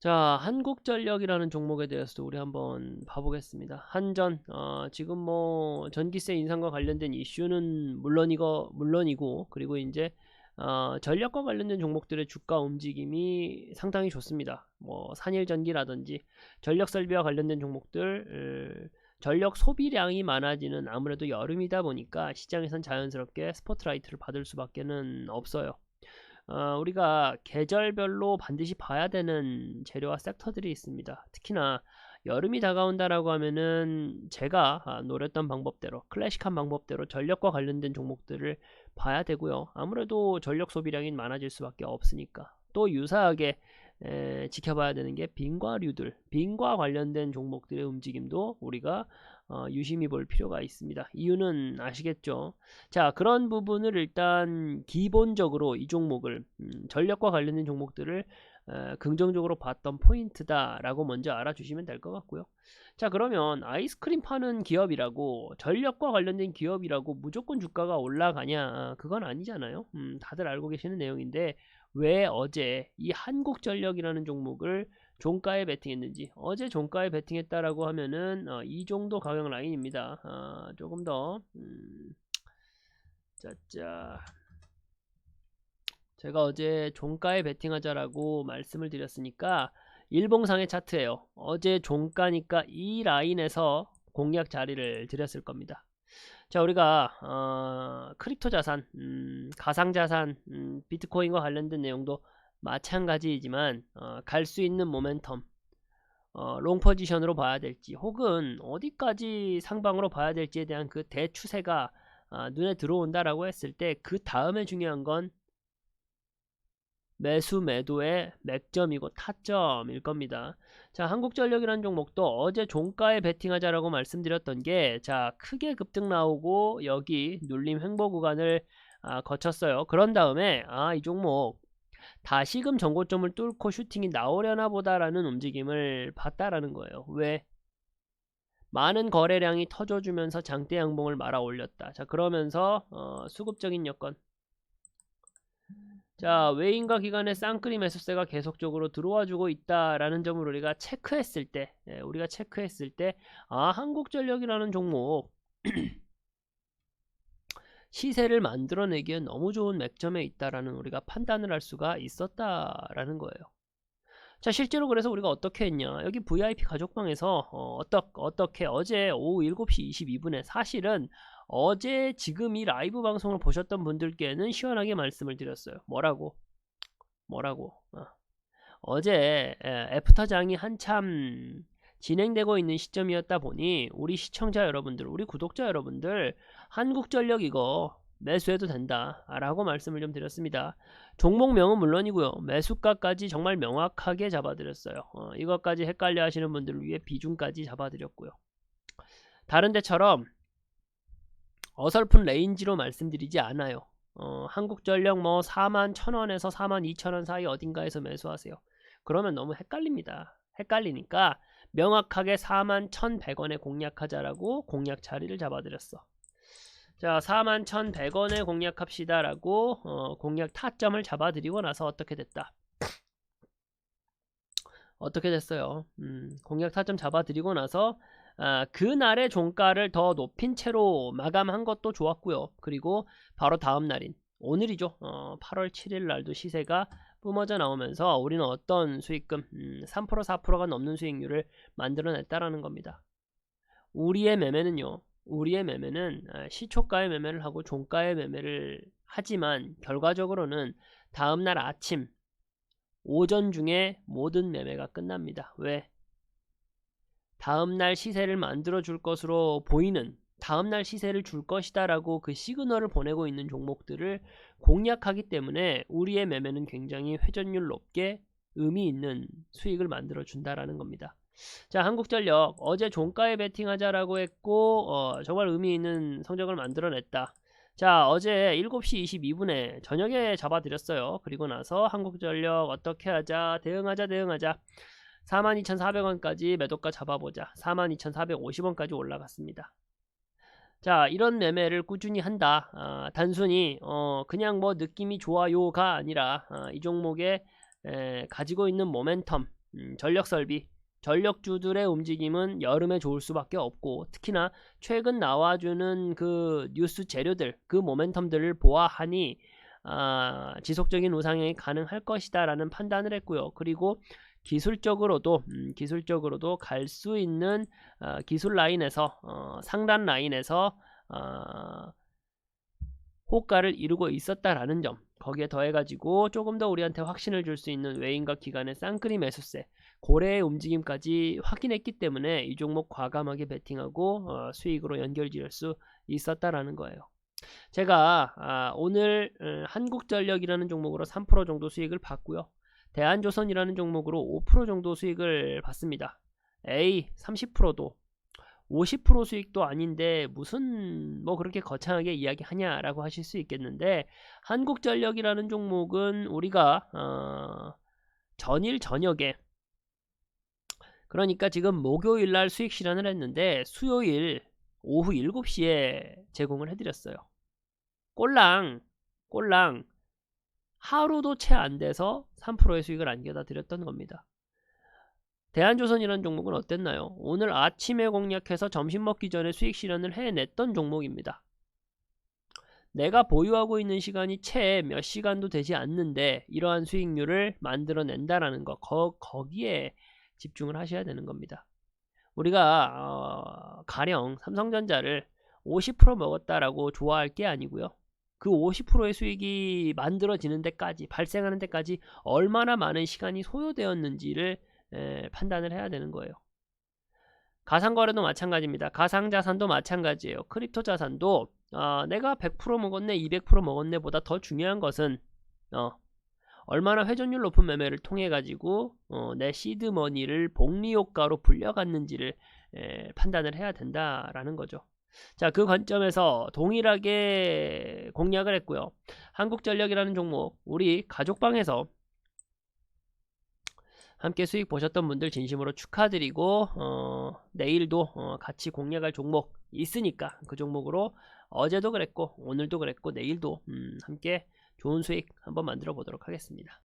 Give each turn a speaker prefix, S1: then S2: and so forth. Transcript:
S1: 자, 한국전력이라는 종목에 대해서도 우리 한번 봐보겠습니다. 한전, 어, 지금 뭐 전기세 인상과 관련된 이슈는 물론이고 물론이고 그리고 이제 어, 전력과 관련된 종목들의 주가 움직임이 상당히 좋습니다. 뭐 산일전기라든지 전력 설비와 관련된 종목들 에, 전력 소비량이 많아지는 아무래도 여름이다 보니까 시장에선 자연스럽게 스포트라이트를 받을 수밖에는 없어요. 어, 우리가 계절별로 반드시 봐야 되는 재료와 섹터들이 있습니다. 특히나 여름이 다가온다라고 하면은 제가 아, 노렸던 방법대로 클래식한 방법대로 전력과 관련된 종목들을 봐야 되고요. 아무래도 전력 소비량이 많아질 수밖에 없으니까 또 유사하게 에, 지켜봐야 되는 게 빈과류들, 빈과 관련된 종목들의 움직임도 우리가 어, 유심히 볼 필요가 있습니다. 이유는 아시겠죠? 자, 그런 부분을 일단 기본적으로 이 종목을 음, 전력과 관련된 종목들을 에, 긍정적으로 봤던 포인트다라고 먼저 알아주시면 될 것 같고요. 자, 그러면 아이스크림 파는 기업이라고 전력과 관련된 기업이라고 무조건 주가가 올라가냐? 그건 아니잖아요. 음, 다들 알고 계시는 내용인데 왜 어제 이 한국전력이라는 종목을 종가에 베팅했는지 어제 종가에 베팅했다라고 하면은 어, 이 정도 가격 라인입니다. 어, 조금 더 음, 짜짜 제가 어제 종가에 베팅하자라고 말씀을 드렸으니까 일봉상의 차트예요. 어제 종가니까 이 라인에서 공략 자리를 드렸을 겁니다. 자 우리가 어, 크립토 자산, 음, 가상 자산, 음, 비트코인과 관련된 내용도 마찬가지이지만 어, 갈 수 있는 모멘텀, 어, 롱 포지션으로 봐야 될지, 혹은 어디까지 상방으로 봐야 될지에 대한 그 대추세가 아, 눈에 들어온다라고 했을 때 그 다음에 중요한 건 매수 매도의 맥점이고 타점일 겁니다. 자, 한국전력이라는 종목도 어제 종가에 베팅하자라고 말씀드렸던 게, 자, 크게 급등 나오고 여기 눌림 횡보 구간을 아, 거쳤어요. 그런 다음에 아, 이 종목 다시금 전고점을 뚫고 슈팅이 나오려나 보다라는 움직임을 봤다라는 거예요. 왜? 많은 거래량이 터져주면서 장대 양봉을 말아 올렸다. 자, 그러면서 어, 수급적인 여건 자, 외인과 기관의 쌍끌이 매수세가 계속적으로 들어와주고 있다라는 점을 우리가 체크했을 때, 예, 우리가 체크했을 때, 아, 한국전력이라는 종목 시세를 만들어내기에 너무 좋은 맥점에 있다라는 우리가 판단을 할 수가 있었다라는 거예요. 자, 실제로 그래서 우리가 어떻게 했냐. 여기 VIP 가족방에서 어, 어떻, 어떻게 어제 오후 7시 22분에 사실은 어제 지금 이 라이브 방송을 보셨던 분들께는 시원하게 말씀을 드렸어요. 뭐라고? 뭐라고? 어. 제 애프터장이 한참 진행되고 있는 시점이었다 보니 우리 시청자 여러분들, 우리 구독자 여러분들 한국전력 이거 매수해도 된다 라고 말씀을 좀 드렸습니다. 종목명은 물론이고요. 매수가까지 정말 명확하게 잡아드렸어요. 어, 이것까지 헷갈려 하시는 분들을 위해 비중까지 잡아드렸고요. 다른 데처럼 어설픈 레인지로 말씀드리지 않아요. 어, 한국전력 뭐 4만 1000원에서 4만 2000원 사이 어딘가에서 매수하세요. 그러면 너무 헷갈립니다. 헷갈리니까 명확하게 4만 1100원에 공략하자라고 공략 자리를 잡아드렸어. 자 4만 1100원에 공략합시다라고 어, 공략 타점을 잡아드리고 나서 어떻게 됐다. 어떻게 됐어요? 음, 공략 타점 잡아드리고 나서 아, 그날의 종가를 더 높인 채로 마감한 것도 좋았고요. 그리고 바로 다음 날인 오늘이죠. 어, 8월 7일 날도 시세가 뿜어져 나오면서 우리는 어떤 수익금 음, 3% 4%가 넘는 수익률을 만들어냈다라는 겁니다. 우리의 매매는요. 우리의 매매는 아, 시초가의 매매를 하고 종가의 매매를 하지만 결과적으로는 다음날 아침 오전 중에 모든 매매가 끝납니다. 왜? 다음날 시세를 만들어 줄 것으로 보이는 다음날 시세를 줄 것이다 라고 그 시그널을 보내고 있는 종목들을 공략하기 때문에 우리의 매매는 굉장히 회전율 높게 의미 있는 수익을 만들어 준다라는 겁니다. 자, 한국전력 어제 종가에 베팅하자라고 했고 어, 정말 의미 있는 성적을 만들어냈다. 자, 어제 7시 22분에 저녁에 잡아드렸어요. 그리고 나서 한국전력 어떻게 하자, 대응하자, 대응하자. 42,400원까지 매도가 잡아보자. 42,450원까지 올라갔습니다. 자, 이런 매매를 꾸준히 한다. 아, 단순히 어, 그냥 뭐 느낌이 좋아요가 아니라 아, 이 종목에 에, 가지고 있는 모멘텀, 음, 전력 설비, 전력주들의 움직임은 여름에 좋을 수밖에 없고 특히나 최근 나와주는 그 뉴스 재료들, 그 모멘텀들을 보아하니 아, 지속적인 우상향이 가능할 것이다 라는 판단을 했고요. 그리고 기술적으로도 음, 기술적으로도 갈 수 있는 어, 기술 라인에서 어, 상단 라인에서 어, 호가를 이루고 있었다라는 점 거기에 더해가지고 조금 더 우리한테 확신을 줄 수 있는 외인과 기관의 쌍끌이 매수세 고래의 움직임까지 확인했기 때문에 이 종목 과감하게 베팅하고 어, 수익으로 연결 지을 수 있었다라는 거예요. 제가 아, 오늘 어, 한국전력이라는 종목으로 3% 정도 수익을 봤고요. 대한조선이라는 종목으로 5% 정도 수익을 봤습니다. A 30%도 50% 수익도 아닌데 무슨 뭐 그렇게 거창하게 이야기하냐라고 하실 수 있겠는데 한국전력이라는 종목은 우리가 어, 전일 저녁에 그러니까 지금 목요일 날 수익 실현을 했는데 수요일 오후 7시에 제공을 해드렸어요. 꼴랑 꼴랑 하루도 채 안 돼서 3%의 수익을 안겨다 드렸던 겁니다. 대한조선이라는 종목은 어땠나요? 오늘 아침에 공략해서 점심 먹기 전에 수익 실현을 해냈던 종목입니다. 내가 보유하고 있는 시간이 채 몇 시간도 되지 않는데 이러한 수익률을 만들어낸다라는 거 거, 거기에 집중을 하셔야 되는 겁니다. 우리가 어, 가령 삼성전자를 50% 먹었다라고 좋아할 게 아니고요. 그 50%의 수익이 만들어지는 데까지 발생하는 데까지 얼마나 많은 시간이 소요되었는지를 에, 판단을 해야 되는 거예요. 가상거래도 마찬가지입니다. 가상자산도 마찬가지예요. 크립토 자산도 어, 내가 100% 먹었네, 200% 먹었네 보다 더 중요한 것은 어, 얼마나 회전율 높은 매매를 통해 가지고 어, 내 시드 머니를 복리 효과로 불려갔는지를 에, 판단을 해야 된다라는 거죠. 자, 그 관점에서 동일하게 공략을 했고요. 한국전력이라는 종목 우리 가족방에서 함께 수익 보셨던 분들 진심으로 축하드리고 어, 내일도 어, 같이 공략할 종목 있으니까 그 종목으로 어제도 그랬고 오늘도 그랬고 내일도 음, 함께 좋은 수익 한번 만들어 보도록 하겠습니다.